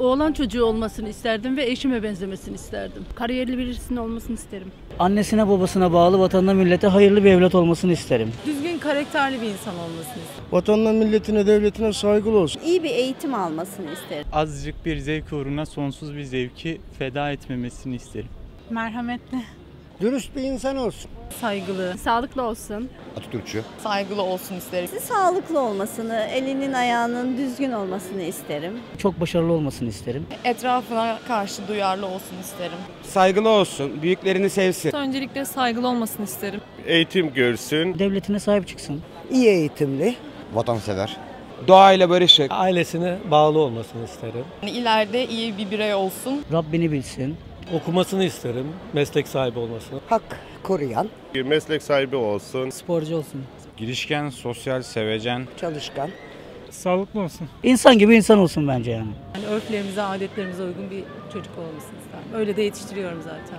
Oğlan çocuğu olmasını isterdim ve eşime benzemesini isterdim. Kariyerli birisinin olmasını isterim. Annesine babasına bağlı vatanına millete hayırlı bir evlat olmasını isterim. Düzgün karakterli bir insan olmasını isterim. Vatanına, milletine, devletine saygılı olsun. İyi bir eğitim almasını isterim. azıcık bir zevk uğruna sonsuz bir zevki feda etmemesini isterim. Merhametli, Dürüst bir insan olsun. saygılı, Sağlıklı olsun. Atatürkçü. saygılı olsun isterim. Sağlıklı olmasını, elinin ayağının düzgün olmasını isterim. Çok başarılı olmasını isterim. Etrafına karşı duyarlı olsun isterim. Saygılı olsun, büyüklerini sevsin. Öncelikle saygılı olmasını isterim. Eğitim görsün. Devletine sahip çıksın. İyi eğitimli. Vatansever. Doğayla barışık. Ailesine bağlı olmasını isterim. İleride iyi bir birey olsun. Rabbini bilsin. Okumasını isterim. Meslek sahibi olmasını. Hak koruyan, Meslek sahibi olsun. Sporcu olsun. Girişken, sosyal, sevecen, çalışkan. sağlıklı olsun. İnsan gibi insan olsun bence yani. Yani örflerimize, adetlerimize uygun bir çocuk olmasını isterim. Öyle de yetiştiriyorum zaten.